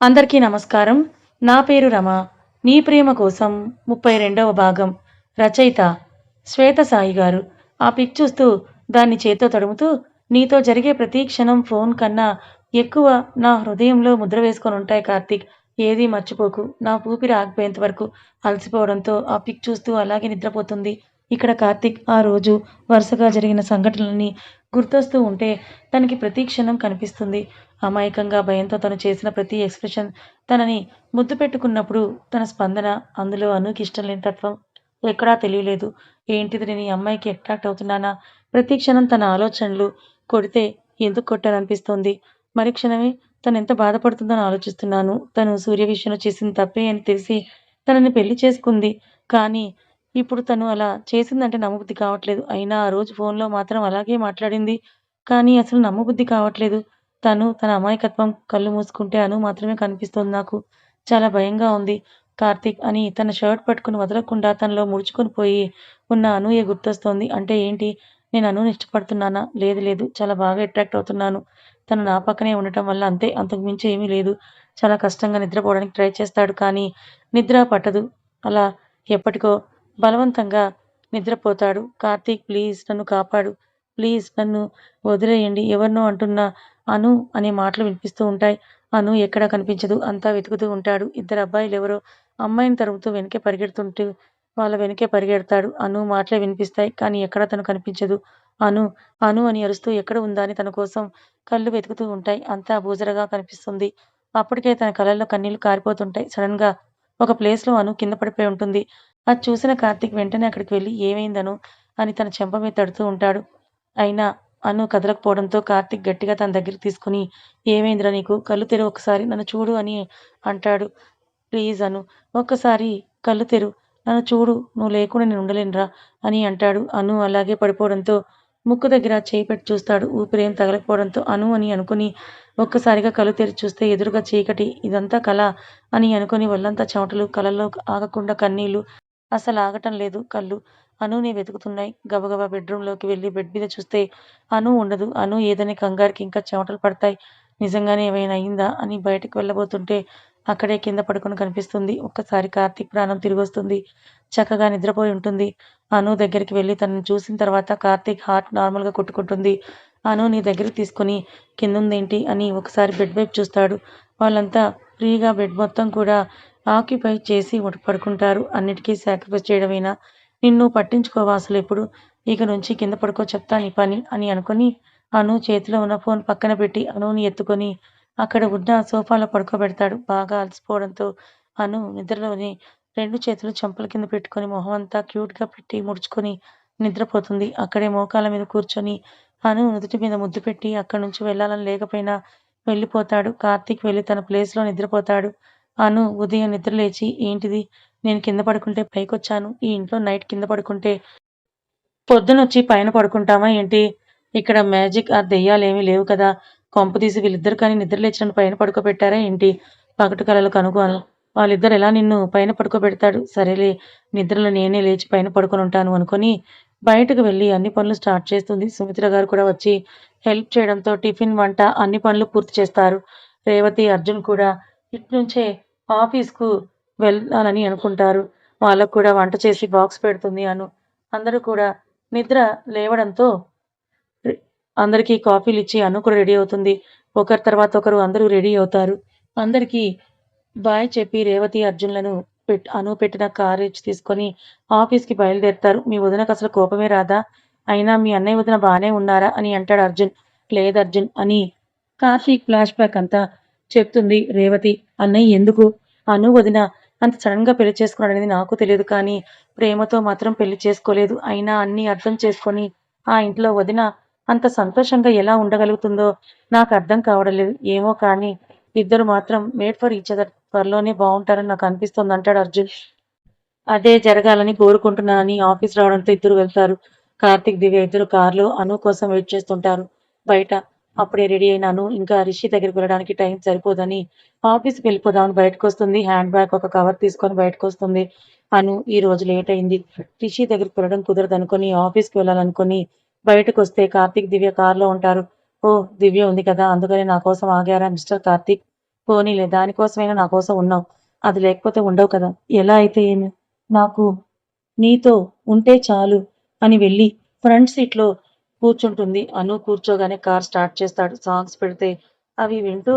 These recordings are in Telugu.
అందరికీ నమస్కారం. నా పేరు రమ. నీ ప్రేమ కోసం ముప్పై రెండవ భాగం రచయిత శ్వేత సాయి గారు. ఆ పిక్ చూస్తూ దాన్ని చేత్తో తడుముతూ నీతో జరిగే ప్రతి క్షణం ఫోన్ కన్నా ఎక్కువ నా హృదయంలో ముద్ర వేసుకొని ఉంటాయి కార్తీక్. ఏదీ మర్చిపోకు. నా ఊపిరి ఆగిపోయేంత వరకు అలసిపోవడంతో ఆ పిక్ చూస్తూ అలాగే నిద్రపోతుంది. ఇక్కడ కార్తీక్ ఆ రోజు వరుసగా జరిగిన సంఘటనలని గుర్తొస్తూ ఉంటే తనకి ప్రతి క్షణం కనిపిస్తుంది. అమాయకంగా భయంతో తను చేసిన ప్రతి ఎక్స్ప్రెషన్ తనని ముద్దు పెట్టుకున్నప్పుడు తన స్పందన అందులో అనుకి ఇష్టం లేని తత్వం ఎక్కడా తెలియలేదు. ఏంటిది నేను ఈ అమ్మాయికి అట్రాక్ట్ అవుతున్నానా? ప్రతి క్షణం తన ఆలోచనలు కొడితే ఎందుకు కొట్టాననిపిస్తోంది మరి క్షణమే తను ఎంత బాధపడుతుందని ఆలోచిస్తున్నాను? తను సూర్య విషయంలో చేసిన తప్పే అని తెలిసి తనని పెళ్ళి చేసుకుంది. కానీ ఇప్పుడు తను అలా చేసిందంటే నమ్మబుద్ధి కావట్లేదు. అయినా ఆ రోజు ఫోన్లో మాత్రం అలాగే మాట్లాడింది. కానీ అసలు నమ్మబుద్ధి కావట్లేదు. తను తన అమాయకత్వం కళ్ళు మూసుకుంటే అను మాత్రమే కనిపిస్తోంది నాకు. చాలా భయంగా ఉంది. కార్తీక్ అని తన షర్ట్ పట్టుకుని వదలకుండా తనలో ముడుచుకొని పోయి ఉన్న అనూయ గుర్తొస్తోంది. అంటే ఏంటి? నేను అనుని ఇష్టపడుతున్నానా? లేదు లేదు. చాలా బాగా అట్రాక్ట్ అవుతున్నాను. తను నా పక్కనే ఉండటం వల్ల అంతే. అంతకు మించి ఏమీ లేదు. చాలా కష్టంగా నిద్రపోవడానికి ట్రై చేస్తాడు కానీ నిద్ర పట్టదు. అలా ఎప్పటికో బలవంతంగా నిద్రపోతాడు. కార్తీక్ ప్లీజ్ నన్ను కాపాడు. ప్లీజ్ నన్ను వదిలేయండి. ఎవరినో అంటున్న అను అనే మాటలు వినిపిస్తూ ఉంటాయి. అను ఎక్కడా కనిపించదు. అంతా వెతుకుతూ ఉంటాడు. ఇద్దరు అబ్బాయిలు ఎవరో అమ్మాయిని తరుముతూ వెనకే పరిగెడుతుంటూ వాళ్ళ వెనకే పరిగెడతాడు. అను మాటలే వినిపిస్తాయి కానీ ఎక్కడ తను కనిపించదు. అను అను అని అరుస్తూ ఎక్కడ ఉందా అని తన కోసం కళ్ళు వెతుకుతూ ఉంటాయి. అంతా బూజరగా కనిపిస్తుంది. అప్పటికే తన కళ్ళల్లో కన్నీళ్ళు కారిపోతుంటాయి. సడన్గా ఒక ప్లేస్లో అను కింద పడిపోయి ఉంటుంది. అది చూసిన కార్తీక్ వెంటనే అక్కడికి వెళ్ళి ఏమైందను అని తన చెంప మీద తడుతూ ఉంటాడు. అయినా అను కదలకపోవడంతో కార్తీక్ గట్టిగా తన దగ్గరికి తీసుకుని ఏమైందిరా నీకు? కళ్ళు తెరు ఒకసారి నన్ను చూడు అని అంటాడు. ప్లీజ్ అను ఒక్కసారి కళ్ళు తెరు నన్ను చూడు నువ్వు లేకుండా నేను ఉండలేనురా అని అంటాడు. అను అలాగే పడిపోవడంతో ముక్కు దగ్గర చేయి పెట్టి చూస్తాడు. ఊపిరేం తగలకపోవడంతో అను అని అనుకుని ఒక్కసారిగా కళ్ళు తెరిచి చూస్తే ఎదురుగా చీకటి ఇదంతా కళ అని అనుకుని ఒళ్ళంతా చెమటలు కళ్ళల్లో ఆగకుండా కన్నీళ్ళు అసలు ఆగటం లేదు కళ్ళు. అనుని వెతుకుతున్నాయి. గబగబా బెడ్రూమ్లోకి వెళ్ళి బెడ్ మీద చూస్తే అను ఉండదు. అను ఏదని కంగారుకి ఇంకా చెమటలు పడతాయి. నిజంగానే ఏమైనా అయిందా అని బయటకు వెళ్ళబోతుంటే అక్కడే కింద పడుకుని కనిపిస్తుంది. ఒక్కసారి కార్తీక్ ప్రాణం తిరిగి వస్తుంది చక్కగా నిద్రపోయి ఉంటుంది. అను దగ్గరికి వెళ్ళి తనని చూసిన తర్వాత కార్తీక్ హార్ట్ నార్మల్గా కొట్టుకుంటుంది. అను నీ దగ్గరికి తీసుకొని కిందుందేంటి అని ఒకసారి బెడ్ వైపు చూస్తాడు. వాళ్ళంతా ఫ్రీగా బెడ్ మొత్తం కూడా ఆక్యుపై చేసి పడుకుంటారు. అన్నిటికీ సాక్రిఫైస్ చేయడమేనా? నిన్ను పట్టించుకోవా అసలు ఎప్పుడు ఇక నుంచి కింద పడుకో చెప్తా నీ పని అని అనుకుని అను చేతిలో ఉన్న ఫోన్ పక్కన పెట్టి అనుని ఎత్తుకొని అక్కడ ఉన్న సోఫాలో పడుకోబెడతాడు. బాగా అలసిపోవడంతో అను నిద్రలోని రెండు చేతులు చెంపల కింద పెట్టుకొని మొహం అంతా క్యూట్గా పెట్టి ముడుచుకొని నిద్రపోతుంది. అక్కడే మోకాల మీద కూర్చొని అను నుదుటి మీద ముద్దు పెట్టి అక్కడి నుంచి వెళ్ళాలని లేకపోయినా వెళ్ళిపోతాడు. కార్తీక్ వెళ్ళి తన ప్లేస్లో నిద్రపోతాడు. అను ఉదయం నిద్ర లేచి ఏంటిది? నేను కింద పడుకుంటే పైకొచ్చాను. ఈ ఇంట్లో నైట్ కింద పడుకుంటే పొద్దునొచ్చి పైన పడుకుంటామా ఏంటి? ఇక్కడ మ్యాజిక్ ఆ దెయ్యాలేమీ లేవు కదా. కొంప తీసి వీళ్ళిద్దరు కానీ నిద్రలేచిన పైన పడుకోబెట్టారా ఏంటి? పగటి కళలు కనుగోను వాళ్ళిద్దరు ఎలా నిన్ను పైన పడుకోబెడతాడు? సరేలే నిద్రలో నేనే లేచి పైన పడుకొని ఉంటాను అనుకొని బయటకు వెళ్ళి అన్ని పనులు స్టార్ట్ చేస్తుంది. సుమిత్ర గారు కూడా వచ్చి హెల్ప్ చేయడంతో టిఫిన్ వంట అన్ని పనులు పూర్తి చేస్తారు. రేవతి అర్జున్ కూడా ఇటు నుంచే ఆఫీస్కు వెళ్తానని అనుకుంటారు. వాళ్ళకు కూడా వంట చేసి బాక్స్ పెడుతుంది అను. అందరూ కూడా నిద్ర లేవడంతో అందరికీ కాఫీలు ఇచ్చి అను కూడా రెడీ అవుతుంది. ఒకరి తర్వాత ఒకరు అందరూ రెడీ అవుతారు. అందరికీ బాయ్ చెప్పి రేవతి అర్జున్లను పెట్ అను పెట్టిన కారేజ్ తీసుకొని ఆఫీస్కి బయలుదేరుతారు. మీ వదినకు అసలు కోపమే రాదా? అయినా మీ అన్నయ్య వదిన బాగానే ఉన్నారా? అని అంటాడు అర్జున్. లేదు అర్జున్ అని కార్తీక్ ఫ్లాష్ బ్యాక్ అంతా చెప్తుంది రేవతి. అన్నయ్య ఎందుకు? అను వదిన అంత సడన్గా పెళ్ళి చేసుకున్నాడు అనేది నాకు తెలియదు కానీ ప్రేమతో మాత్రం పెళ్ళి చేసుకోలేదు. అయినా అన్ని అర్థం చేసుకొని ఆ ఇంట్లో వదిన అంత సంతోషంగా ఎలా ఉండగలుగుతుందో నాకు అర్థం కావడం లేదు. ఏమో కానీ ఇద్దరు మాత్రం మేడ్ ఫర్ ఈచ్ అదర్ త్వరలోనే బాగుంటారని నాకు అనిపిస్తుంది అంటాడు అర్జున్. అదే జరగాలని కోరుకుంటున్నానని ఆఫీస్ రావడంతో ఇద్దరు వెళ్తారు. కార్తిక్ దివ్య ఇద్దరు కార్లో అను కోసం వెయిట్ చేస్తుంటారు. బయట అప్పుడే రెడీ అయిన అను ఇంకా రిషి దగ్గరికి వెళ్ళడానికి టైం సరిపోదని ఆఫీస్కి వెళ్ళిపోదామని బయటకు వస్తుంది హ్యాండ్ బ్యాగ్ ఒక కవర్ తీసుకొని బయటకు వస్తుంది అను ఈ రోజు లేట్ అయింది. రిషి దగ్గరికి వెళ్ళడం కుదరదు అనుకుని ఆఫీస్కి వెళ్ళాలనుకుని బయటకు వస్తే కార్తీక్ దివ్య కార్లో ఉంటారు. ఓ దివ్య ఉంది కదా అందుకని నా కోసం ఆగారా మిస్టర్ కార్తిక్? పోనీలే దానికోసమైనా నా కోసం ఉన్నావు. అది లేకపోతే ఉండవు కదా. ఎలా అయితే ఏమి? నాకు నీతో ఉంటే చాలు అని వెళ్ళి ఫ్రంట్ సీట్లో కూర్చుంటుంది. అను కూర్చోగానే కార్ స్టార్ట్ చేస్తాడు. సాంగ్స్ పెడితే అవి వింటూ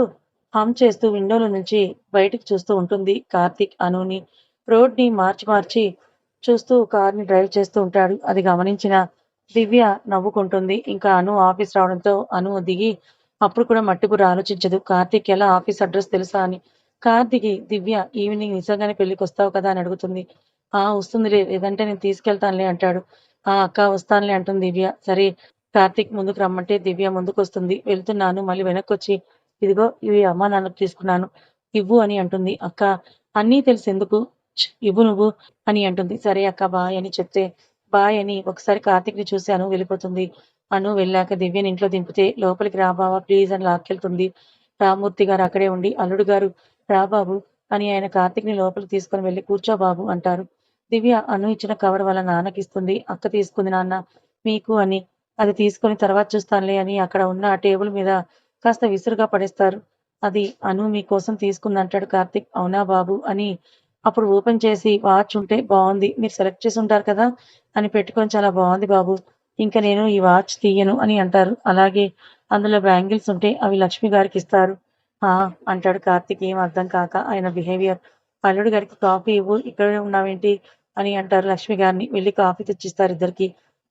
హమ్ చేస్తూ విండోల నుంచి బయటికి చూస్తూ ఉంటుంది. కార్తీక్ అనుని రోడ్ని మార్చి మార్చి చూస్తూ కార్ని డ్రైవ్ చేస్తూ ఉంటాడు. అది గమనించిన దివ్య నవ్వుకుంటుంది. ఇంకా అను ఆఫీస్ రావడంతో అను దిగి అప్పుడు కూడా మట్టిబుర్ర ఆలోచించదు. కార్తిక్ ఎలా ఆఫీస్ అడ్రస్ తెలుసా? అని. కార్తిక్ దివ్య ఈవినింగ్ నిజంగానే పెళ్ళికి వస్తావు కదా? అని అడుగుతుంది. ఆ వస్తుందిలే. లేదంటే నేను తీసుకెళ్తానులే అంటాడు. ఆ అక్క వస్తానులే అంటుంది దివ్య. సరే కార్తీక్ ముందుకు రమ్మంటే దివ్య ముందుకు వస్తుంది వెళ్తున్నాను. మళ్ళీ వెనక్కి వచ్చి ఇదిగో ఇవి అమ్మ నాన్నకు తీసుకున్నాను. ఇవ్వు అని అంటుంది. అక్క అన్నీ తెలిసేందుకు? ఇవ్వు నువ్వు అని అంటుంది. సరే అక్క బాయ్ అని చెప్తే బాయ్ అని ఒకసారి కార్తీక్ని చూసి అను వెళ్ళిపోతుంది. అను వెళ్ళాక దివ్యని ఇంట్లో దింపితే లోపలికి రాబావా ప్లీజ్ అని లాక్కెళ్తుంది. రామూర్తి గారు అక్కడే ఉండి అల్లుడు గారు రా బాబు అని ఆయన కార్తీక్ని లోపలికి తీసుకొని వెళ్ళి కూర్చో బాబు అంటారు. దివ్య అను ఇచ్చిన కవర్ వాళ్ళ నాన్నకి ఇస్తుంది. అక్క తీసుకుంది నాన్న మీకు అని. అది తీసుకొని తర్వాత చూస్తానులే అని అక్కడ ఉన్న ఆ టేబుల్ మీద కాస్త విసురుగా పడేస్తారు. అది అను మీకోసం తీసుకుంది అంటాడు కార్తిక్. అవునా బాబు? అని అప్పుడు ఓపెన్ చేసి వాచ్ ఉంటే బాగుంది. మీరు సెలెక్ట్ చేసి ఉంటారు కదా అని పెట్టుకొని చాలా బాగుంది బాబు. ఇంకా నేను ఈ వాచ్ తీయను అని అంటారు. అలాగే అందులో బ్యాంగిల్స్ ఉంటే అవి లక్ష్మి గారికి ఇస్తారు. ఆ అంటాడు కార్తిక్. ఏం అర్థం కాక ఆయన బిహేవియర్. అల్లుడు గారికి కాఫీ ఇవ్వు ఇక్కడే ఉన్నావేంటి అని అంటారు లక్ష్మి గారిని. వెళ్ళి కాఫీ తెచ్చిస్తారు ఇద్దరికి.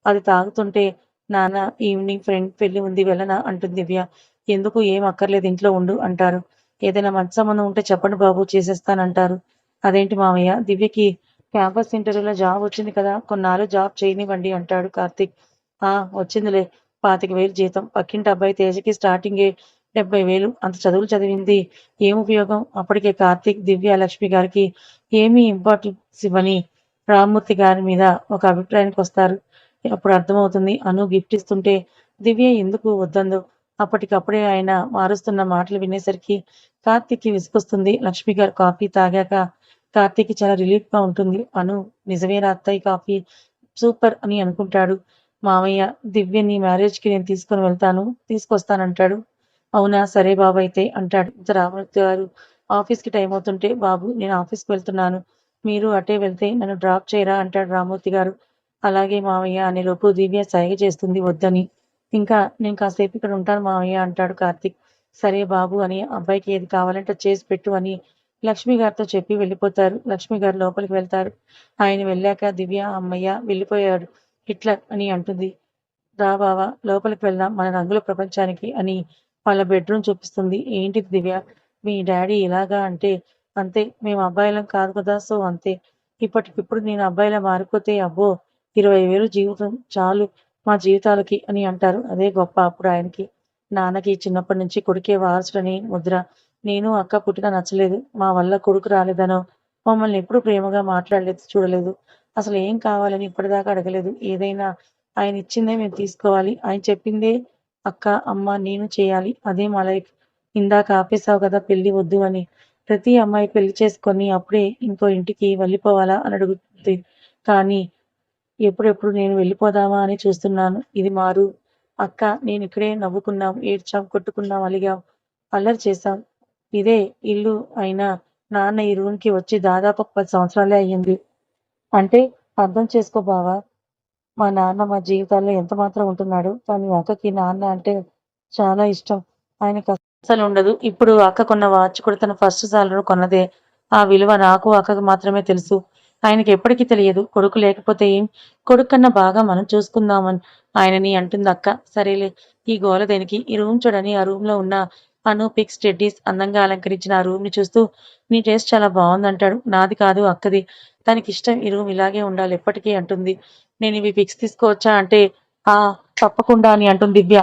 అది తాగుతుంటే నాన్న ఈవినింగ్ ఫ్రెండ్ పెళ్ళి ఉంది వెళ్ళనా? అంటుంది దివ్య. ఎందుకు ఏం అక్కర్లేదు ఇంట్లో ఉండు అంటారు. ఏదైనా మంచి సంబంధం ఉంటే చెప్పండి బాబు చేసేస్తానంటారు. అదేంటి మామయ్య? దివ్యకి క్యాంపస్ ఇంటర్వ్యూలో జాబ్ వచ్చింది కదా కొన్నాళ్ళు జాబ్ చేయనివ్వండి అంటాడు కార్తిక్. ఆ వచ్చిందిలే. పాతిక వేలు జీతం. పక్కింటి అబ్బాయి తేజకి స్టార్టింగే డెబ్బై వేలు. అంత చదువులు చదివింది. ఏం ఉపయోగం? అప్పటికే కార్తీక్ దివ్య లక్ష్మి గారికి ఏమీ ఇంపార్టెన్స్ ఇవ్వని రామ్మూర్తి గారి మీద ఒక అభిప్రాయానికి వస్తారు. అప్పుడు అర్థమవుతుంది. అను గిఫ్ట్ ఇస్తుంటే దివ్య ఎందుకు వద్దందో. అప్పటికప్పుడే ఆయన మారుస్తున్న మాటలు వినేసరికి కార్తీక్కి విసుకొస్తుంది లక్ష్మి గారు కాఫీ తాగాక కార్తీక్ చాలా రిలీఫ్గా ఉంటుంది. అను నిజమేనా అత్తయ్య కాఫీ సూపర్ అని అనుకుంటాడు. మామయ్య దివ్యని మ్యారేజ్కి నేను తీసుకొని వెళ్తాను తీసుకొస్తానంటాడు. అవునా? సరే బాబు అయితే అంటాడు. ఇంత రామూర్తి గారు ఆఫీస్కి టైం అవుతుంటే బాబు నేను ఆఫీస్కి వెళ్తున్నాను. మీరు అటే వెళ్తే నన్ను డ్రాప్ చేయరా? అంటాడు రామూర్తి గారు. అలాగే మావయ్య అనే లోపు దివ్య సైగ చేస్తుంది వద్దని. ఇంకా నేను కాసేపు ఇక్కడ ఉంటాను మామయ్య అంటాడు కార్తిక్. సరే బాబు అని అబ్బాయికి ఏది కావాలంటే చేసి పెట్టు అని లక్ష్మి గారితో చెప్పి వెళ్ళిపోతారు. లక్ష్మి గారు లోపలికి వెళ్తారు. ఆయన వెళ్ళాక దివ్య అమ్మయ్య వెళ్ళిపోయాడు హిట్లర్ అని అంటుంది. రా బావా లోపలికి వెళ్దాం. మన రంగుల ప్రపంచానికి అని వాళ్ళ బెడ్రూమ్ చూపిస్తుంది. ఏంటిది దివ్య? మీ డాడీ ఇలాగా అంటే అంతే మేము అబ్బాయిలం కాదు కదా సో అంతే. ఇప్పటికిప్పుడు నేను అబ్బాయిలా మారిపోతే అబ్బో ఇరవై వేలు జీవితం చాలు. మా జీవితాలకి అని అంటారు. అదే గొప్ప అప్పుడు ఆయనకి. నాన్నకి చిన్నప్పటి నుంచి కొడుకే వారసుడని ముద్ర. నేను అక్క పుట్టిన నచ్చలేదు. మా వల్ల కొడుకు రాలేదనో మమ్మల్ని ఎప్పుడు ప్రేమగా మాట్లాడలేదు చూడలేదు. అసలు ఏం కావాలని ఇప్పటిదాకా అడగలేదు. ఏదైనా ఆయన ఇచ్చిందే మేము తీసుకోవాలి. ఆయన చెప్పిందే అక్క అమ్మ నేను చేయాలి. అదే మా లైఫ్. ఇందాక ఆపేసావు కదా పెళ్ళి వద్దు అని. ప్రతి అమ్మాయి పెళ్ళి చేసుకొని అప్పుడే ఇంకో ఇంటికి వెళ్ళిపోవాలా అని అడుగుతుంది. కానీ ఎప్పుడెప్పుడు నేను వెళ్ళిపోదామా అని చూస్తున్నాను. ఇది మారు. అక్క నేను ఇక్కడే నవ్వుకున్నాం ఏడ్చాం కొట్టుకున్నాం అలిగాం అల్లరి చేశాం. ఇదే ఇల్లు అయినా నాన్న ఈ రూమ్కి వచ్చి దాదాపు ఒక పది సంవత్సరాలే అయ్యింది. అంటే అర్థం చేసుకో బావా మా నాన్న మా జీవితాల్లో ఎంత మాత్రం ఉంటున్నాడు? కానీ అక్కకి నాన్న అంటే చాలా ఇష్టం. ఆయనకు అసలు ఉండదు. ఇప్పుడు అక్క కొన్న వాచ్ కూడా తన ఫస్ట్ సాలరీ కొన్నదే. ఆ విలువ నాకు అక్కకు మాత్రమే తెలుసు. ఆయనకి ఎప్పటికీ తెలియదు. కొడుకు లేకపోతే ఏం? కొడుకు కన్నా బాగా మనం చూసుకుందామని ఆయనని అంటుంది అక్క. సరేలే ఈ గోల దేనికి? ఈ రూమ్ చూడని ఆ రూమ్లో ఉన్న అను పిక్స్ టెడ్డీస్ అందంగా అలంకరించిన ఆ రూమ్ని చూస్తూ నీ టేస్ట్ చాలా బాగుందంటాడు. నాది కాదు అక్కది. తనకి ఇష్టం ఈ రూమ్ ఇలాగే ఉండాలి ఎప్పటికీ అంటుంది. నేను ఇవి పిక్స్ తీసుకోవచ్చా? అంటే ఆ తప్పకుండా అని అంటుంది దివ్య.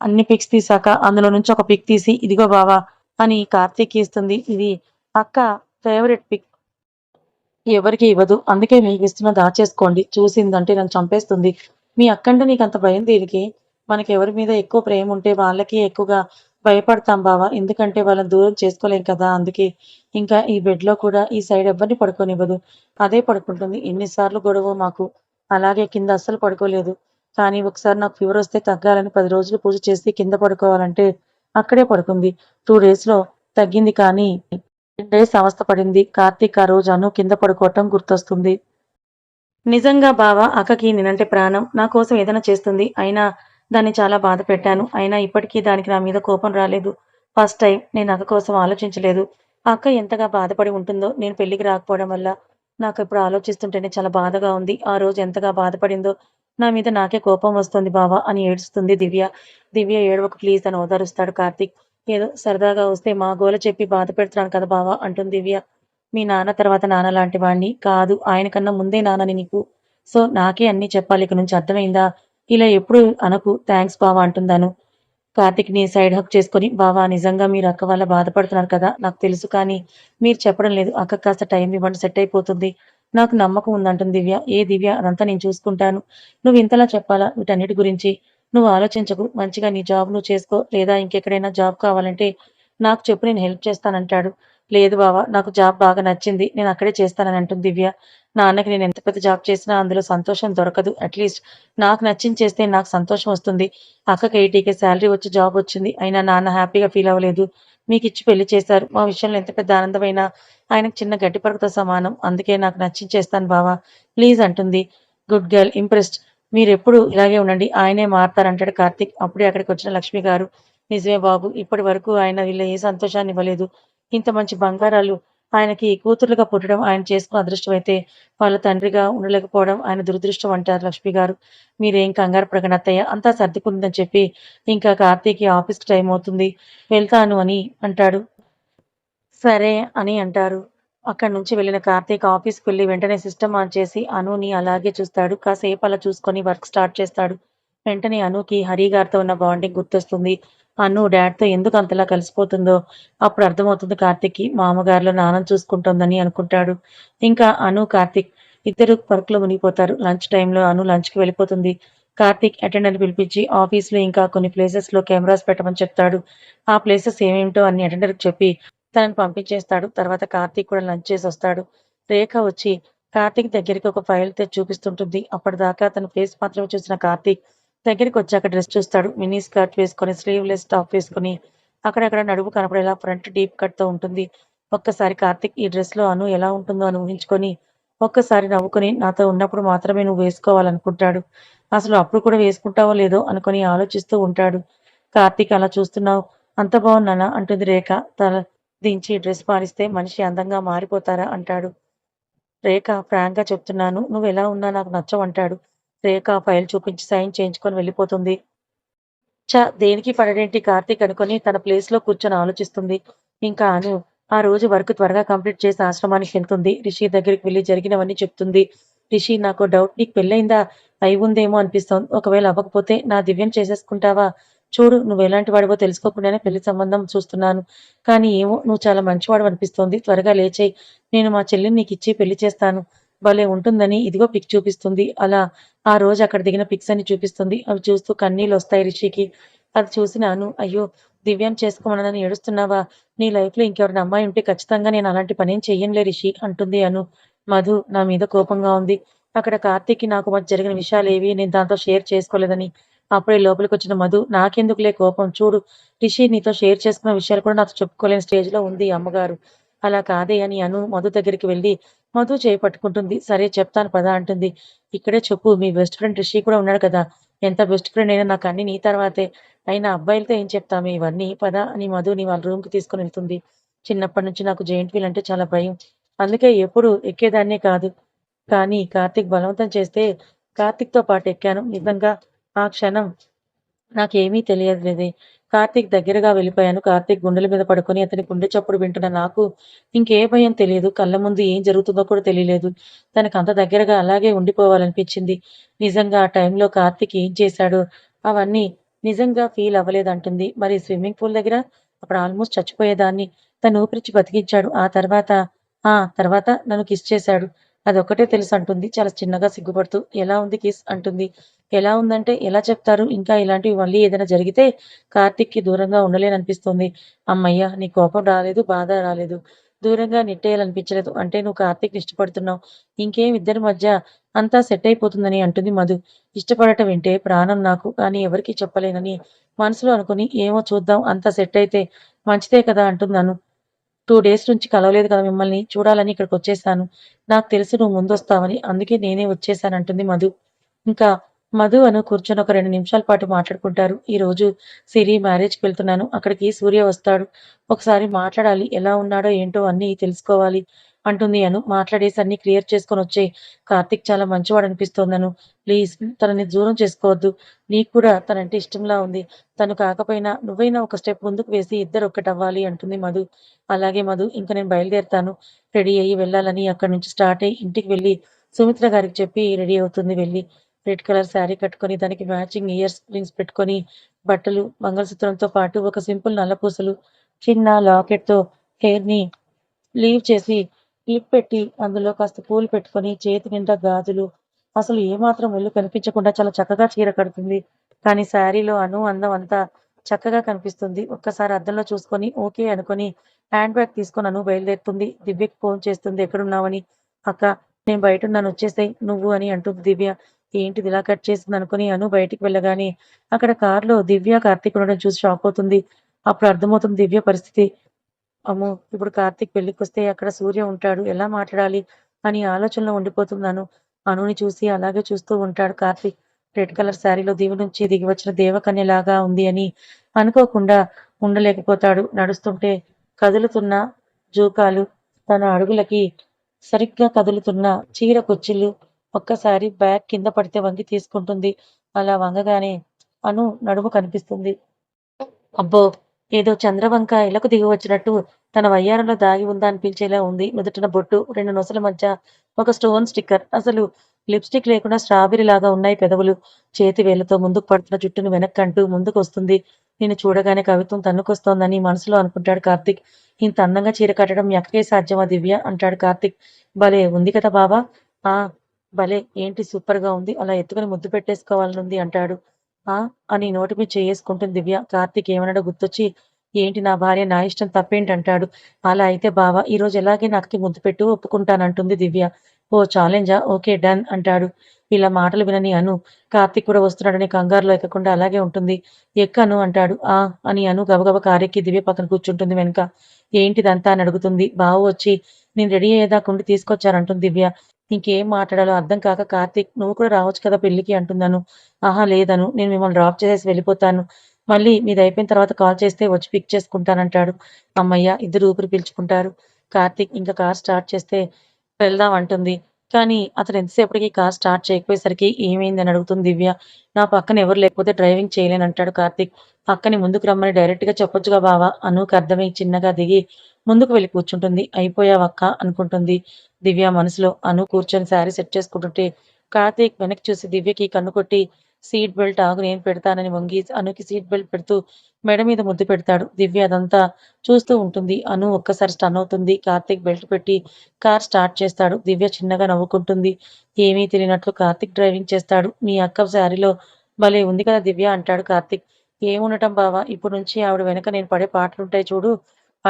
అన్ని పిక్స్ తీసాక అందులో నుంచి ఒక పిక్ తీసి ఇదిగో బావా అని కార్తీక్ ఇస్తుంది ఇది అక్క ఫేవరెట్ పిక్. ఎవరికి ఇవ్వదు. అందుకే మీకు ఇస్తున్న దాచేసుకోండి. చూసిందంటే నన్ను చంపేస్తుంది. మీ అక్కంటే నీకు అంత భయం దీనికి? మనకి ఎవరి మీద ఎక్కువ ప్రేమ ఉంటే వాళ్ళకి ఎక్కువగా భయపడతాం బావా. ఎందుకంటే వాళ్ళని దూరం చేసుకోలేం కదా. అందుకే ఇంకా ఈ బెడ్లో కూడా ఈ సైడ్ ఎవరిని పడుకోనివ్వదు. అదే పడుకుంటుంది. ఎన్నిసార్లు గొడవ మాకు. అలాగే కింద అస్సలు పడుకోలేదు. కానీ ఒకసారి నాకు ఫీవర్ వస్తే తగ్గాలని పది రోజులు పూజ చేసి కింద పడుకోవాలంటే అక్కడే పడుకుంది. టూ డేస్లో తగ్గింది కానీ డేస్ అవస్థ పడింది. కార్తీక్ ఆ రోజు అను కింద పడుకోవటం గుర్తొస్తుంది. నిజంగా బావ అక్కకి నేనంటే ప్రాణం. నా కోసం ఏదైనా చేస్తుంది. అయినా దాన్ని చాలా బాధ పెట్టాను. అయినా ఇప్పటికీ దానికి నా మీద కోపం రాలేదు. ఫస్ట్ టైం నేను అక్క కోసం ఆలోచించలేదు. అక్క ఎంతగా బాధపడి ఉంటుందో నేను పెళ్ళికి రాకపోవడం వల్ల నాకు ఇప్పుడు ఆలోచిస్తుంటేనే చాలా బాధగా ఉంది. ఆ రోజు ఎంతగా బాధపడిందో నా మీద నాకే కోపం వస్తుంది బావా అని ఏడుస్తుంది దివ్య. దివ్య ఏడవకు ప్లీజ్ అని ఓదారుస్తాడు కార్తీక్. ఏదో సరదాగా వస్తే మా గోల చెప్పి బాధ పెడుతున్నాను కదా బావా అంటుంది దివ్య. మీ నాన్న తర్వాత నాన్న లాంటి వాడిని కాదు ఆయన కన్నా ముందే నాన్నని నీకు. సో నాకే అన్ని చెప్పాలి ఇక నుంచి అర్థమైందా? ఇలా ఎప్పుడు అనకు థ్యాంక్స్ బావా అంటుందాను. కార్తిక్ని సైడ్ హక్ చేసుకొని బావా నిజంగా మీరు అక్క వల్ల బాధపడుతున్నారు కదా? నాకు తెలుసు కానీ మీరు చెప్పడం లేదు. అక్క కాస్త టైం ఇవ్వండి సెట్ అయిపోతుంది. నాకు నమ్మకం ఉందంటుంది దివ్య. ఏ దివ్య? అదంతా నేను చూసుకుంటాను. నువ్వు ఇంతలా చెప్పాలా వీటన్నిటి గురించి? నువ్వు ఆలోచించకు మంచిగా నీ జాబ్ నువ్వు చేసుకో లేదా ఇంకెక్కడైనా జాబ్ కావాలంటే నాకు చెప్పు నేను హెల్ప్ చేస్తానంటాడు. లేదు బావా నాకు జాబ్ బాగా నచ్చింది నేను అక్కడే చేస్తానని అంటుంది దివ్య. నాన్నకి నేను ఎంత పెద్ద జాబ్ చేసినా అందులో సంతోషం దొరకదు. అట్లీస్ట్ నాకు నచ్చింది చేస్తే నాకు సంతోషం వస్తుంది. అక్కకి ఎయిటీకే శాలరీ వచ్చి జాబ్ వచ్చింది అయినా నాన్న హ్యాపీగా ఫీల్ అవ్వలేదు. మీకు ఇచ్చి పెళ్ళి చేశారు. మా విషయంలో ఎంత పెద్ద ఆనందమైనా ఆయనకు చిన్న గడ్డి సమానం. అందుకే నాకు నచ్చింది చేస్తాను బావా. ప్లీజ్ అంటుంది. గుడ్ గర్ల్ ఇంప్రెస్డ్ మీరు ఎప్పుడు ఇలాగే ఉండండి. ఆయనే మారతారంటాడు కార్తిక్. అప్పుడే అక్కడికి వచ్చిన లక్ష్మి గారు నిజమే బాబు ఇప్పటి వరకు ఆయన వీళ్ళ ఏ సంతోషాన్ని ఇవ్వలేదు. ఇంత మంచి బంగారాలు ఆయనకి కూతురులుగా పుట్టడం ఆయన చేసుకున్న అదృష్టం అయితే వాళ్ళ తండ్రిగా ఉండలేకపోవడం ఆయన దురదృష్టం అంటారు లక్ష్మి గారు. మీరేం కంగారు పడకండి అంతా సర్దుకుందని చెప్పి ఇంకా కార్తీక్ ఆఫీస్కి టైం అవుతుంది. వెళ్తాను అని అంటాడు. సరే అని అంటారు. అక్కడి నుంచి వెళ్ళిన కార్తీక్ ఆఫీస్కి వెళ్ళి వెంటనే సిస్టమ్ ఆన్ చేసి అనుని అలాగే చూస్తాడు. కాసేపు అలా చూసుకొని వర్క్ స్టార్ట్ చేస్తాడు. వెంటనే అనుకి హరి గారితో ఉన్న బాండింగ్ గుర్తొస్తుంది. అను డాడ్తో ఎందుకు అంతలా కలిసిపోతుందో. అప్పుడు అర్థమవుతుంది కార్తిక్కి మామగారిలో నానం చూసుకుంటుందని అనుకుంటాడు. ఇంకా అను కార్తిక్ ఇద్దరు వర్క్లో మునిగిపోతారు. లంచ్ టైంలో అను లంచ్కి వెళ్ళిపోతుంది. కార్తిక్ అటెండర్ పిలిపించి ఆఫీస్లో ఇంకా కొన్ని ప్లేసెస్లో కెమెరాస్ పెట్టమని చెప్తాడు. ఆ ప్లేసెస్ ఏమేమిటో అన్ని అటెండర్కి చెప్పి తనని పంపించేస్తాడు. తర్వాత కార్తీక్ కూడా లంచ్ చేసి వస్తాడు రేఖ వచ్చి కార్తీక్ దగ్గరికి ఒక ఫైల్ తెచ్చి చూపిస్తుంటుంది. అప్పటిదాకా తన ఫేస్ మాత్రమే చూసిన కార్తీక్ దగ్గరికి వచ్చాక డ్రెస్ చూస్తాడు. మినీ స్కర్ట్ వేసుకొని స్లీవ్లెస్ టాప్ వేసుకొని అక్కడక్కడ నడుము కనపడేలా ఫ్రంట్ డీప్ కట్తో ఉంటుంది. ఒక్కసారి కార్తిక్ ఈ డ్రెస్లో అను ఎలా ఉంటుందో అని ఊహించుకొని ఒక్కసారి నవ్వుకొని నాతో ఉన్నప్పుడు మాత్రమే నువ్వు వేసుకోవాలనుకుంటాడు. అసలు అప్పుడు కూడా వేసుకుంటావో లేదో అనుకొని ఆలోచిస్తూ ఉంటాడు. కార్తీక్ అలా చూస్తున్నావు? అంత బాగున్నానా? అంటుంది రేఖ. తన దించి డ్రెస్ మారిస్తే మనిషి అందంగా మారిపోతారా అంటాడు. రేఖ ఫ్రాంక్గా చెప్తున్నాను నువ్వు ఎలా ఉన్నా నాకు నచ్చవంటాడు రేఖ ఫైల్ చూపించి సైన్ చేయించుకొని వెళ్ళిపోతుంది. చ దేనికి పడడేంటి? కార్తీక్ అనుకొని తన ప్లేస్లో కూర్చొని ఆలోచిస్తుంది. ఇంకా అను ఆ రోజు వర్క్ త్వరగా కంప్లీట్ చేసి ఆశ్రమానికి వెళ్తుంది. రిషి దగ్గరికి వెళ్ళి జరిగినవన్నీ చెప్తుంది. రిషి నాకు డౌట్ నీకు పెళ్ళైందా అయి ఉందేమో అనిపిస్తోంది. ఒకవేళ అవ్వకపోతే నా దివ్యం చేసేసుకుంటావా? చూడు నువ్వు ఎలాంటి వాడివో తెలుసుకోకుండానే పెళ్ళి సంబంధం చూస్తున్నాను. కానీ ఏమో నువ్వు చాలా మంచివాడు అనిపిస్తోంది. త్వరగా లేచేయి. నేను మా చెల్లిని నీకు ఇచ్చి పెళ్ళి చేస్తాను. భలే ఉంటుందని ఇదిగో పిక్ చూపిస్తుంది. అలా ఆ రోజు అక్కడ దిగిన పిక్స్ అని చూపిస్తుంది. అవి చూస్తూ కన్నీళ్ళు వస్తాయి రిషికి. అది చూసినాను అయ్యో దివ్యం చేసుకోమనని ఏడుస్తున్నావా? నీ లైఫ్లో ఇంకెవరిని అమ్మాయి ఉంటే ఖచ్చితంగా నేను అలాంటి పనేం చెయ్యంలే రిషి అంటుంది అను. మధు నా మీద కోపంగా ఉంది. అక్కడ కార్తీక్ నాకు మధ్య జరిగిన విషయాలు ఏవి నేను దాంతో షేర్ చేసుకోలేదని. అప్పుడే లోపలికి వచ్చిన మధు నాకెందుకులే కోపం? చూడు రిషి నీతో షేర్ చేసుకున్న విషయాలు కూడా నాతో చెప్పుకోలేని స్టేజ్లో ఉంది అమ్మగారు. అలా కాదే అని అను మధు దగ్గరికి వెళ్ళి మధు చేయి పట్టుకుంటుంది. సరే చెప్తాను పదా అంటుంది. ఇక్కడే చెప్పు మీ బెస్ట్ ఫ్రెండ్ రిషి కూడా ఉన్నాడు కదా. ఎంత బెస్ట్ ఫ్రెండ్ అయినా నాకు అన్ని నీ తర్వాతే. అయినా అబ్బాయిలతో ఏం చెప్తాము? ఇవన్నీ పద అని మధుని వాళ్ళ రూమ్కి తీసుకుని వెళ్తుంది. చిన్నప్పటి నుంచి నాకు జెయింట్ వీల్ అంటే చాలా భయం. అందుకే ఎప్పుడు ఎక్కేదాన్నే కాదు. కానీ కార్తీక్ బలవంతం చేస్తే కార్తీక్తో పాటు ఎక్కాను. నిజంగా ఆ క్షణం నాకేమీ తెలియలేదే కార్తీక్ దగ్గరగా వెళ్ళిపోయాను. కార్తీక్ గుండెల మీద పడుకొని అతని గుండె చప్పుడు వింటున్న నాకు ఇంకే భయం తెలియదు. కళ్ళ ముందు ఏం జరుగుతుందో కూడా తెలియలేదు. తనకు అంత దగ్గరగా అలాగే ఉండిపోవాలనిపించింది. నిజంగా ఆ టైంలో కార్తీక్ ఏం చేశాడు? అవన్నీ నిజంగా ఫీల్ అవ్వలేదంటుంది. మరి స్విమ్మింగ్ పూల్ దగ్గర అప్పుడు ఆల్మోస్ట్ చచ్చిపోయేదాన్ని. తను ఊపిరిచి బతికించాడు. ఆ తర్వాత ఆ తర్వాత నన్ను కిస్ చేశాడు. అదొక్కటే తెలుసు అంటుంది. చాలా చిన్నగా సిగ్గుపడుతూ ఎలా ఉంది కిస్? అంటుంది. ఎలా ఉందంటే ఎలా చెప్తారు? ఇంకా ఇలాంటివి మళ్ళీ ఏదైనా జరిగితే కార్తిక్కి దూరంగా ఉండలేననిపిస్తుంది. అమ్మయ్య నీ కోపం రాలేదు బాధ రాలేదు. దూరంగా నెట్టేయాలనిపించలేదు. అంటే నువ్వు కార్తీక్ ఇష్టపడుతున్నావు. ఇంకేం ఇద్దరి మధ్య అంతా సెట్ అయిపోతుందని అంటుంది మధు. ఇష్టపడటం వింటే ప్రాణం నాకు కానీ ఎవరికి చెప్పలేనని మనసులో అనుకుని ఏమో చూద్దాం అంతా సెట్ అయితే మంచిదే కదా అంటున్నాను. టూ డేస్ నుంచి కలవలేదు కదా మిమ్మల్ని చూడాలని ఇక్కడికి వచ్చేసాను. నాకు తెలుసు నువ్వు ముందొస్తావని అందుకే నేనే వచ్చేసానంటుంది మధు. ఇంకా మధు అను కూర్చొని ఒక రెండు నిమిషాల పాటు మాట్లాడుకుంటారు. ఈ రోజు సిరి మ్యారేజ్కి వెళ్తున్నాను. అక్కడికి సూర్య వస్తాడు. ఒకసారి మాట్లాడాలి. ఎలా ఉన్నాడో ఏంటో అన్నీ తెలుసుకోవాలి అంటుంది అను. మాట్లాడేసి అన్ని క్లియర్ చేసుకొని వచ్చే కార్తిక్ చాలా మంచివాడు అనిపిస్తోందను ప్లీజ్ తనని దూరం చేసుకోవద్దు. నీకు కూడా తనంటే ఇష్టంలా ఉంది. తను కాకపోయినా నువ్వైనా ఒక స్టెప్ ముందుకు వేసి ఇద్దరు ఒక్కటవ్వాలి అంటుంది మధు. అలాగే మధు ఇంకా నేను బయలుదేరుతాను. రెడీ అయ్యి వెళ్ళాలని అక్కడి నుంచి స్టార్ట్ అయ్యి ఇంటికి వెళ్ళి సుమిత్ర గారికి చెప్పి రెడీ అవుతుంది వెళ్ళి. రెడ్ కలర్ శారీ కట్టుకొని దానికి మ్యాచింగ్ ఇయర్ రింగ్స్ పెట్టుకొని బట్టలు మంగళసూత్రంతో పాటు ఒక సింపుల్ నల్లపూసలు చిన్న లాకెట్తో హెయిర్ని లీవ్ చేసి క్లిప్ పెట్టి అందులో కాస్త పూలు పెట్టుకొని చేతి నిండా గాజులు. అసలు ఏమాత్రం ఒళ్ళు కనిపించకుండా చాలా చక్కగా చీర కడుతుంది. కానీ శారీలో అను అందం అంతా చక్కగా కనిపిస్తుంది. ఒక్కసారి అద్దంలో చూసుకొని ఓకే అనుకొని హ్యాండ్ బ్యాగ్ తీసుకొని అను బయలుదేరుతుంది. దివ్యకి ఫోన్ చేస్తుంది ఎక్కడున్నావని? అక్క నేను బయట ఉన్నాను వచ్చేసాయి నువ్వు అని అంటుంది దివ్య ఏంటిది ఇలా కట్ చేసింది అనుకుని అను బయటికి వెళ్ళగానే అక్కడ కారులో దివ్య కార్తీక్ ఉండడం చూసి షాక్ అవుతుంది. అప్పుడు అర్థమవుతుంది దివ్య పరిస్థితి. అమ్మో ఇప్పుడు కార్తీక్ పెళ్ళికి వస్తే అక్కడ సూర్య ఉంటాడు ఎలా మాట్లాడాలి అని ఆలోచనలో ఉండిపోతున్నాను. అనుని చూసి అలాగే చూస్తూ ఉంటాడు కార్తీక్. రెడ్ కలర్ శారీలో దివి నుంచి దిగి వచ్చిన దేవకన్యలాగా ఉంది అని అనుకోకుండా ఉండలేకపోతాడు. నడుస్తుంటే కదులుతున్న జూకాలు తన అడుగులకి సరిగ్గా కదులుతున్న చీర కుచ్చిళ్ళు ఒక్కసారి బ్యాగ్ కింద పడితే వంగి తీసుకుంటుంది. అలా వంగగానే అను నడుము కనిపిస్తుంది. అబ్బో ఏదో చంద్రవంక ఇలకు దిగి వచ్చినట్టు తన వయ్యారంలో దాగి ఉందా అనిపించేలా ఉంది. నుదుటిన బొట్టు రెండు నొసల మధ్య ఒక స్టోన్ స్టిక్కర్. అసలు లిప్స్టిక్ లేకుండా స్ట్రాబెరీ లాగా ఉన్నాయి పెదవులు. చేతి వేళ్ళతో ముందుకు పడుతున్న జుట్టును వెనక్కంటూ ముందుకు వస్తుంది నేను చూడగానే కవిత్వం తన్నుకొస్తోందని మనసులో అనుకుంటాడు కార్తిక్. ఇంత అందంగా చీర కట్టడం ఎక్కకే సాధ్యమా దివ్య? అంటాడు కార్తిక్. భలే ఉంది కదా బాబా ఆ భలే ఏంటి సూపర్గా ఉంది అలా ఎత్తుకుని ముద్దు పెట్టేసుకోవాలనుంది అంటాడు. ఆ అని నోటి మీద చేసుకుంటుంది దివ్య. కార్తీక్ ఏమన్నాడో గుర్తొచ్చి ఏంటి నా భార్య నా ఇష్టం తప్పేంటంటాడు. అలా అయితే బావా ఈ రోజు ఎలాగే నాకు ముద్దు పెట్టు ఒప్పుకుంటానంటుంది దివ్య. ఓ ఛాలెంజా? ఓకే డన్ అంటాడు. ఇలా మాటలు వినని అను. కార్తీక్ కూడా వస్తున్నాడని కంగారులో ఎక్కకుండా అలాగే ఉంటుంది. ఎక్కను అంటాడు. ఆ అని అను గబగబ కారెక్కి దివ్య పక్కన కూర్చుంటుంది వెనుక. ఏంటిదంతా అని అడుగుతుంది. బావు వచ్చి నేను రెడీ అయ్యేదాకుండి తీసుకొచ్చారంటుంది దివ్య. ఇంకేం మాట్లాడాలో అర్థం కాక కార్తీక్ నువ్వు కూడా రావచ్చు కదా పెళ్ళికి అంటున్నాను. ఆహా లేదను. నేను మిమ్మల్ని డ్రాప్ చేసేసి వెళ్ళిపోతాను. మళ్ళీ మీది అయిపోయిన తర్వాత కాల్ చేస్తే వచ్చి పిక్ చేసుకుంటానంటాడు. అమ్మయ్య ఇద్దరు ఊపిరి పీల్చుకుంటారు. కార్తీక్ ఇంకా కార్ స్టార్ట్ చేస్తే వెళ్దాం అంటుంది. కానీ అతను ఎంతసేపటికి కార్ స్టార్ట్ చేయకపోయేసరికి ఏమైంది అని అడుగుతుంది దివ్య. నా పక్కన ఎవరు లేకపోతే డ్రైవింగ్ చేయలేనంటాడు కార్తీక్. పక్కని ముందుకు రమ్మని డైరెక్ట్గా చెప్పొచ్చుగా బావా అనుకు అర్థమై చిన్నగా దిగి ముందుకు వెళ్ళి కూర్చుంటుంది. అయిపోయావక్క అనుకుంటుంది దివ్య మనసులో. అను కూర్చొని శారీ సెట్ చేసుకుంటుంటే కార్తీక్ వెనక్కి చూసి దివ్యకి కన్ను కొట్టి సీట్ బెల్ట్ ఆగు నేను పెడతానని వంగి అనుకి సీట్ బెల్ట్ పెడుతూ మెడ మీద ముద్దు పెడతాడు. దివ్య అదంతా చూస్తూ ఉంటుంది. అను ఒక్కసారి స్టన్ అవుతుంది. కార్తిక్ బెల్ట్ పెట్టి కార్ స్టార్ట్ చేస్తాడు. దివ్య చిన్నగా నవ్వుకుంటుంది. ఏమీ తెలియనట్లు కార్తిక్ డ్రైవింగ్ చేస్తాడు. మీ అక్క శారీలో భలే ఉంది కదా దివ్య అంటాడు కార్తిక్. ఏముండటం బావా? ఇప్పుడు నుంచి ఆవిడ వెనక నేను పడే పాటలుంటాయి చూడు.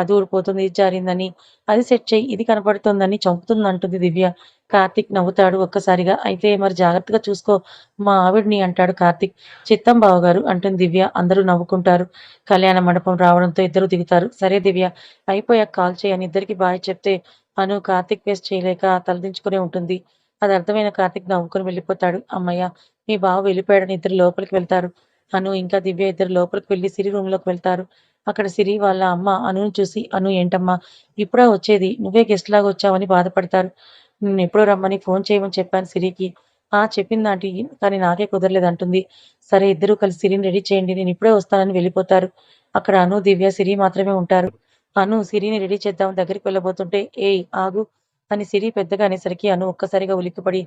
అది ఊడిపోతుంది ఇది జారిందని. అది సెట్ చేయి ఇది కనపడుతుందని చంపుతుంది అంటుంది దివ్య. కార్తిక్ నవ్వుతాడు ఒక్కసారిగా. అయితే మరి జాగ్రత్తగా చూసుకో మా ఆవిడ్ని అంటాడు కార్తిక్. చిత్తం బావగారు అంటుంది దివ్య. అందరూ నవ్వుకుంటారు. కళ్యాణ మండపం రావడంతో ఇద్దరు దిగుతారు. సరే దివ్య అయిపోయాక కాల్ చేయని ఇద్దరికి బాయ్ చెప్తే అను కార్తిక్ వేస్ట్ చేయలేక తలదించుకునే ఉంటుంది. అది అర్థమైన కార్తిక్ నవ్వుకుని వెళ్ళిపోతాడు. అమ్మయ్య మీ బావ వెళ్ళిపోయాడని ఇద్దరు లోపలికి వెళ్తారు. అను ఇంకా దివ్య ఇద్దరు లోపలికి వెళ్ళి సిరి రూమ్లోకి వెళ్తారు. అక్కడ సిరి వాళ్ళ అమ్మ అనును చూసి అను ఏంటమ్మా? ఇప్పుడా వచ్చేది? నువ్వే గెస్ట్ లాగా వచ్చావని బాధపడతారు. నేను ఎప్పుడో రమ్మని ఫోన్ చేయమని చెప్పాను సిరికి. ఆ చెప్పింది ఆంటీ కానీ నాకే కుదరలేదంటుంది సరే ఇద్దరు కలిసి సిరిని రెడీ చేయండి నేను ఇప్పుడే వస్తానని వెళ్ళిపోతారు. అక్కడ అను దివ్య సిరి మాత్రమే ఉంటారు. అను సిరిని రెడీ చేద్దాం దగ్గరికి వెళ్ళబోతుంటే ఏయ్ ఆగు అని సిరి పెద్దగా అనేసరికి అను ఒక్కసారిగా ఉలిక్కిపడి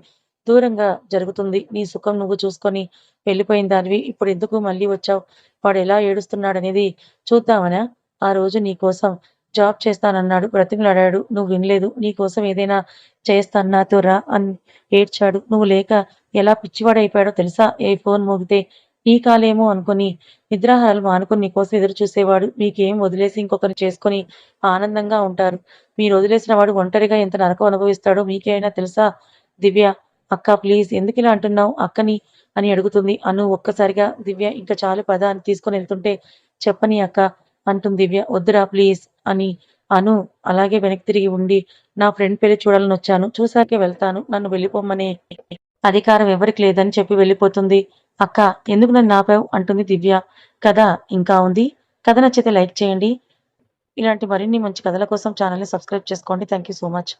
దూరంగా జరుగుతుంది నీ సుఖం నువ్వు చూసుకొని వెళ్ళిపోయిన దానివి ఇప్పుడు ఎందుకు మళ్ళీ వచ్చావు? వాడు ఎలా ఏడుస్తున్నాడనేది చూద్దామనా? ఆ రోజు నీకోసం జాబ్ చేస్తానన్నాడు. బ్రతిమలాడాడు. నువ్వు వినలేదు. నీకోసం ఏదైనా చేస్తాను. నాతో రా అని ఏడ్చాడు. నువ్వు లేక ఎలా పిచ్చివాడైపోయాడో తెలుసా? ఏ ఫోన్ మోగితే ఈ కాలేమో అనుకుని నిద్రాహారాలు మానుకుని నీకోసం ఎదురు చూసేవాడు మీకేం వదిలేసి ఇంకొకరిని చేసుకొని ఆనందంగా ఉంటారు. మీరు వదిలేసిన వాడు ఒంటరిగా ఎంత నరకం అనుభవిస్తాడో మీకేమైనా తెలుసా దివ్య? అక్క ప్లీజ్ ఎందుకు ఇలా అంటున్నావు? అక్కని అని అడుగుతుంది. అను ఒక్కసారిగా దివ్య ఇంకా చాలు పద అని తీసుకొని వెళ్తుంటే చెప్పని అక్క అంటుంది దివ్య వద్దురా ప్లీజ్ అని. అను అలాగే వెనక్కి తిరిగి ఉండి నా ఫ్రెండ్ పెళ్ళి చూడాలని వచ్చాను. చూసాకే వెళ్తాను. నన్ను వెళ్ళిపోమనే అధికారం ఎవరికి లేదని చెప్పి వెళ్ళిపోతుంది. అక్క ఎందుకు నన్ను నాపావు అంటుంది దివ్య. కథ ఇంకా ఉంది. కథ నచ్చితే లైక్ చేయండి. ఇలాంటి మరిన్ని మంచి కథల కోసం ఛానల్ని సబ్స్క్రైబ్ చేసుకోండి. Thank you so much